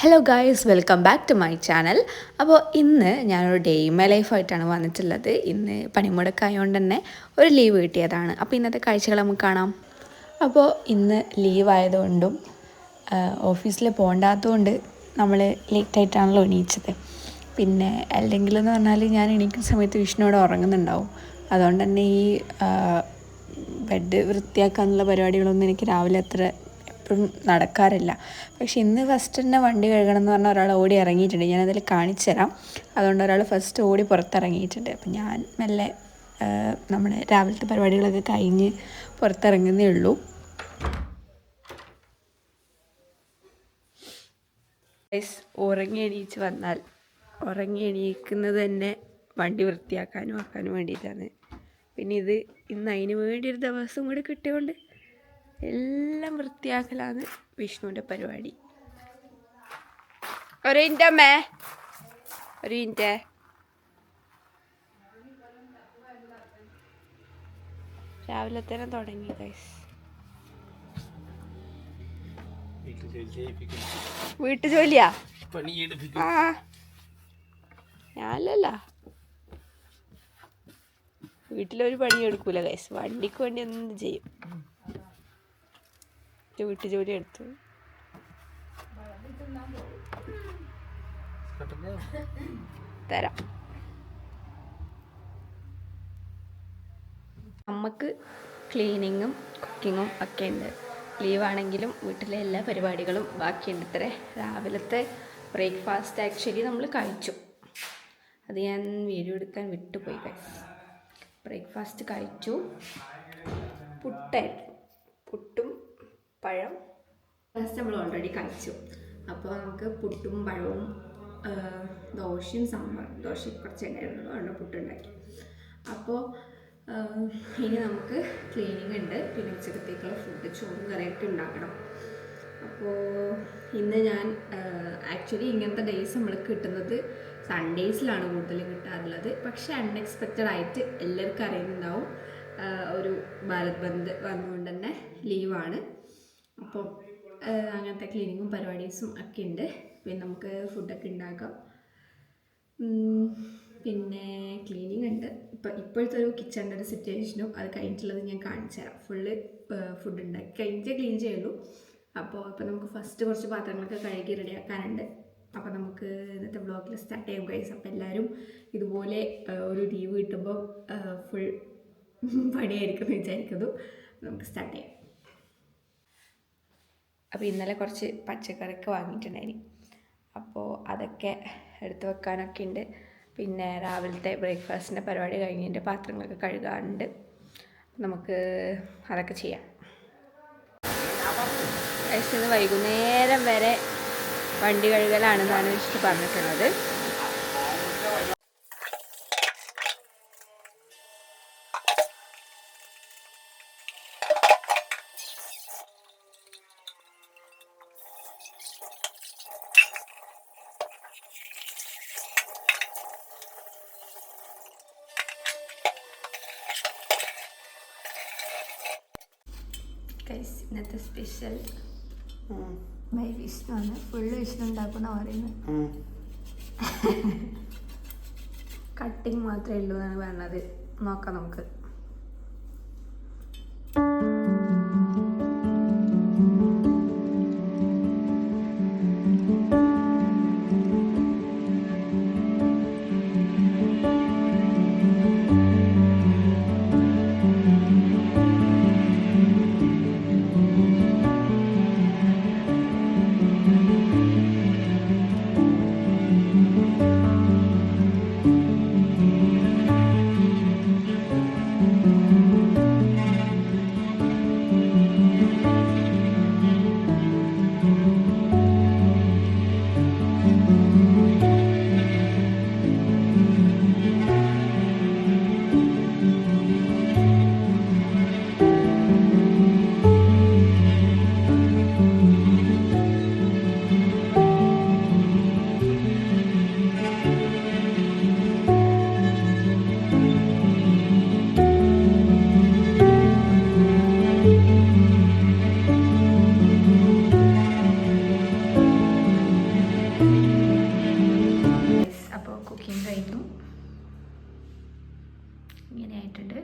Hello guys welcome back to my channel അപ്പോൾ ഇന്ന് ഞാനൊരു ഡേ മൈ ലൈഫായിട്ടാണ് വന്നിട്ടുള്ളത്. ഇന്ന് പണിമുടക്കായതുകൊണ്ട് തന്നെ ഒരു ലീവ് കിട്ടിയതാണ്. അപ്പോൾ ഇന്നത്തെ കാഴ്ചകൾ നമുക്ക് കാണാം. അപ്പോൾ ഇന്ന് ലീവ് ആയതുകൊണ്ടും ഓഫീസിൽ പോകണ്ടാത്തതുകൊണ്ട് നമ്മൾ ലേറ്റായിട്ടാണല്ലോ എണീച്ചത്. പിന്നെ അല്ലെങ്കിൽ എന്ന് പറഞ്ഞാൽ ഞാൻ എണീക്കുന്ന സമയത്ത് വിഷ്ണുവിടെ ഉറങ്ങുന്നുണ്ടാവും. അതുകൊണ്ട് തന്നെ ഈ ബെഡ് വൃത്തിയാക്കാനുള്ള പരിപാടികളൊന്നും എനിക്ക് രാവിലെ അത്ര എപ്പോഴും നടക്കാറില്ല. പക്ഷെ ഇന്ന് ഫസ്റ്റ് തന്നെ വണ്ടി കഴുകണം എന്ന് പറഞ്ഞാൽ ഒരാൾ ഓടി ഇറങ്ങിയിട്ടുണ്ട്. ഞാനതിൽ കാണിച്ചു തരാം. അതുകൊണ്ട് ഒരാൾ ഫസ്റ്റ് ഓടി പുറത്തിറങ്ങിയിട്ടുണ്ട്. അപ്പം ഞാൻ മെല്ലെ നമ്മുടെ രാവിലത്തെ പരിപാടികളൊക്കെ കഴിഞ്ഞ് പുറത്തിറങ്ങുന്നേ ഉള്ളൂ. ഉറങ്ങി എണീച്ച് വന്നാൽ ഉറങ്ങി എണീക്കുന്നത് തന്നെ വണ്ടി വൃത്തിയാക്കാനും ആക്കാനും വേണ്ടിയിട്ടാണ്. പിന്നെ ഇത് ഇന്ന് അതിന് വേണ്ടി ഒരു ദിവസം കൂടി കിട്ടിയതുകൊണ്ട് എല്ലാം വൃത്തിയാക്കലാണ് വിഷ്ണുവിന്റെ പരിപാടി. ഒരു മിനിറ്റ് അമ്മേ. ഒരു മിനിറ്റ്. രാവിലെ തന്നെ തുടങ്ങി ഗൈസ് വീട്ടു ജോലിയാ? ആ. ഞാനല്ല വീട്ടിലൊരു പണി എടുക്കൂല ഗൈസ് വണ്ടിക്ക് വേണ്ടി എന്ത് ചെയ്യും. വീട്ടു ജോലി എടുത്തു. തരാം. നമുക്ക് ക്ലീനിങ്ങും കുക്കിങ്ങും ഒക്കെ ഉണ്ട് ലീവാണെങ്കിലും വീട്ടിലെ എല്ലാ പരിപാടികളും ബാക്കിയുണ്ട് ഇത്ര. രാവിലത്തെ ബ്രേക്ക്ഫാസ്റ്റ് ആക്ച്വലി നമ്മൾ കഴിച്ചു. അത് ഞാൻ വീഡിയോ എടുക്കാൻ വിട്ടുപോയി ബ്രേക്ക്ഫാസ്റ്റ് കഴിച്ചു. പുട്ടായിരുന്നു. പുട്ടും പഴം ഫസ്റ്റ് നമ്മൾ ഓൾറെഡി കഴിച്ചു. അപ്പോൾ നമുക്ക് പുട്ടും പഴവും ദോശയും സാമ്പാർ ദോശ കുറച്ച് ഉണ്ടായിരുന്നു അതുകൊണ്ട് പുട്ടുണ്ടാക്കി. അപ്പോൾ ഇനി നമുക്ക് ക്ലീനിങ് ഉണ്ട്. പിന്നെ ഉച്ചക്കത്തേക്കുള്ള ഫുഡ് ചോറും കറിയൊക്കെ ഉണ്ടാക്കണം. അപ്പോൾ ഇന്ന് ഞാൻ ആക്ച്വലി ഇങ്ങനത്തെ ഡേയ്സ് നമ്മൾ കിട്ടുന്നത് സൺഡേയ്സിലാണ് കൂടുതൽ കിട്ടാറുള്ളത്. പക്ഷേ അൺഎക്സ്പെക്റ്റഡ് ആയിട്ട് എല്ലാവർക്കും അറിയുന്നുണ്ടാവും. ഒരു ഭാരത് ബന്ദ് വന്നുകൊണ്ട് തന്നെ ലീവാണ് അപ്പോൾ അങ്ങനത്തെ ക്ലീനിങ്ങും പരിപാടീസും ഒക്കെ ഉണ്ട്. പിന്നെ നമുക്ക് ഫുഡൊക്കെ ഉണ്ടാക്കാം. പിന്നെ ക്ലീനിങ് ഉണ്ട്. ഇപ്പം ഇപ്പോഴത്തെ ഒരു കിച്ചണിന്റെ ഒരു സിറ്റുവേഷനും അത് കഴിഞ്ഞിട്ടുള്ളത് ഞാൻ കാണിച്ചു തരാം. ഫുള്ള് ഫുഡ് ഉണ്ടാക്കി കഴിഞ്ഞിട്ട് ക്ലീൻ ചെയ്യുള്ളൂ. അപ്പോൾ ഇപ്പം നമുക്ക് ഫസ്റ്റ് കുറച്ച് പാത്രങ്ങളൊക്കെ കഴുകി റെഡിയാക്കാനുണ്ട്. അപ്പോൾ നമുക്ക് ഇന്നത്തെ വ്ളോഗിൽ സ്റ്റാർട്ട് ചെയ്യാം ഗൈസ് അപ്പോൾ എല്ലാവരും ഇതുപോലെ ഒരു ലീവ് കിട്ടുമ്പോൾ ഫുൾ പണിയായിരിക്കും വിചാരിക്കുന്നു. നമുക്ക് സ്റ്റാർട്ട് ചെയ്യാം. അപ്പോൾ ഇന്നലെ കുറച്ച് പച്ചക്കറിയൊക്കെ വാങ്ങിയിട്ടുണ്ടായിരുന്നു അപ്പോൾ അതൊക്കെ എടുത്ത് വെക്കാനൊക്കെ ഉണ്ട് പിന്നെ രാവിലത്തെ ബ്രേക്ക്ഫാസ്റ്റിന്റെ പരിപാടി കഴിഞ്ഞതിന്റെ പാത്രങ്ങളൊക്കെ കഴുകാറുണ്ട് നമുക്ക് അതൊക്കെ ചെയ്യാം. കഴിച്ചത് വൈകുന്നേരം വരെ വണ്ടി കഴുകലാണെന്നാണ് ഇഷ്ടം പറഞ്ഞിട്ടുള്ളത്. ഗൈസ് ഇന്നത്തെ സ്പെഷ്യൽ ബൈ വിഷ്ണു ആണ്. ഫുള്ള് വിഷ്ണു ഉണ്ടാക്കുന്ന പറയുന്നത് കട്ടിങ് മാത്രമേ ഉള്ളൂ എന്നാണ് പറഞ്ഞത്. നോക്കാം നമുക്ക്. ആയിട്ടുണ്ട്.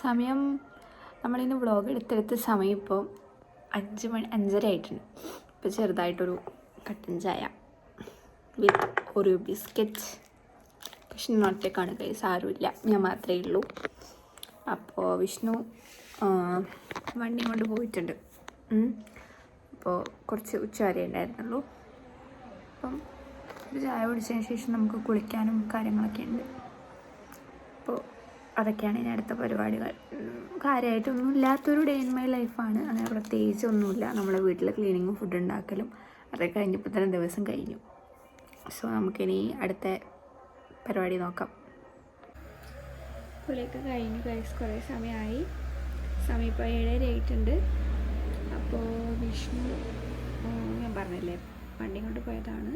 സമയം നമ്മളിന്ന് വ്ളോഗ് എടുത്തെടുത്ത സമയം ഇപ്പോൾ അഞ്ച് മണി അഞ്ചര ആയിട്ടുണ്ട്. ഇപ്പോൾ ചെറുതായിട്ടൊരു കട്ടൻ ചായ വിത്ത് ഒരു ബിസ്ക്കറ്റ് വിഷ്ണു ഒറ്റക്കാണ് കൈ സാരമില്ല ഞാൻ മാത്രമേ ഉള്ളൂ. അപ്പോൾ വിഷ്ണു വണ്ടി കൊണ്ട് പോയിട്ടുണ്ട്. അപ്പോൾ കുറച്ച് ഉച്ച വരെ ഉണ്ടായിരുന്നുള്ളൂ. അപ്പം ഒരു ചായ കുടിച്ചതിന് ശേഷം നമുക്ക് കുളിക്കാനും കാര്യങ്ങളൊക്കെ ഉണ്ട്. അതൊക്കെയാണ് ഇനി അടുത്ത പരിപാടികൾ. കാര്യമായിട്ടൊന്നും ഇല്ലാത്തൊരു ഡേ ഇൻ മൈ ലൈഫാണ് അങ്ങനെ പ്രത്യേകിച്ച് ഒന്നുമില്ല. നമ്മളെ വീട്ടിൽ ക്ലീനിങ്ങും ഫുഡ് ഉണ്ടാക്കലും അതൊക്കെ കഴിഞ്ഞപ്പോൾ തന്നെ ദിവസം കഴിഞ്ഞു. സോ നമുക്കിനി അടുത്ത പരിപാടി നോക്കാം. കുളിയൊക്കെ കഴിഞ്ഞു കഴിച്ച് കുറേ സമയമായി. സമയം ഇപ്പോൾ ഏഴര ആയിട്ടുണ്ട് അപ്പോൾ വിഷ്ണു ഞാൻ പറഞ്ഞില്ലേ വണ്ടി കൊണ്ട് പോയതാണ്.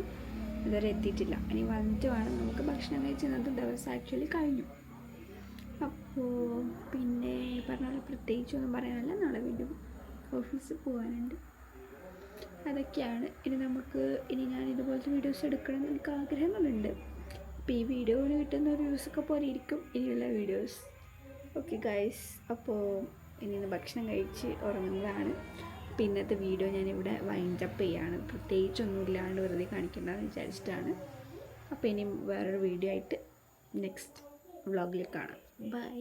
ഇതുവരെ എത്തിയിട്ടില്ല. ഇനി വന്നിട്ട് വേണം നമുക്ക് ഭക്ഷണം കഴിച്ച് ഇന്നത്തെ ദിവസം ആക്ച്വലി കഴിഞ്ഞു. അപ്പോൾ പിന്നെ പറഞ്ഞ പ്രത്യേകിച്ചൊന്നും പറയാനല്ല. നാളെ വീണ്ടും ഓഫീസിൽ പോകാനുണ്ട് അതൊക്കെയാണ്. ഇനി നമുക്ക് ഇനി ഞാൻ ഇതുപോലത്തെ വീഡിയോസ് എടുക്കണം എന്ന് എനിക്ക് ആഗ്രഹങ്ങളുണ്ട്. അപ്പോൾ ഈ വീഡിയോയിൽ കിട്ടുന്ന ഒരു വ്യൂസൊക്കെ പോലെ ഇരിക്കും ഇനിയുള്ള വീഡിയോസ് ഓക്കെ ഗൈസ് അപ്പോൾ ഇനി ഇന്ന് ഭക്ഷണം കഴിച്ച് ഉറങ്ങുന്നതാണ്. അപ്പോൾ ഇന്നത്തെ വീഡിയോ ഞാനിവിടെ വൈൻഡപ്പ് ചെയ്യാണ്. പ്രത്യേകിച്ചൊന്നും ഇല്ലാണ്ട് വെറുതെ കാണിക്കേണ്ടതെന്ന് വിചാരിച്ചിട്ടാണ്. അപ്പോൾ ഇനി വേറൊരു വീഡിയോ ആയിട്ട് നെക്സ്റ്റ് വ്ളോഗിൽ കാണാം. ബൈ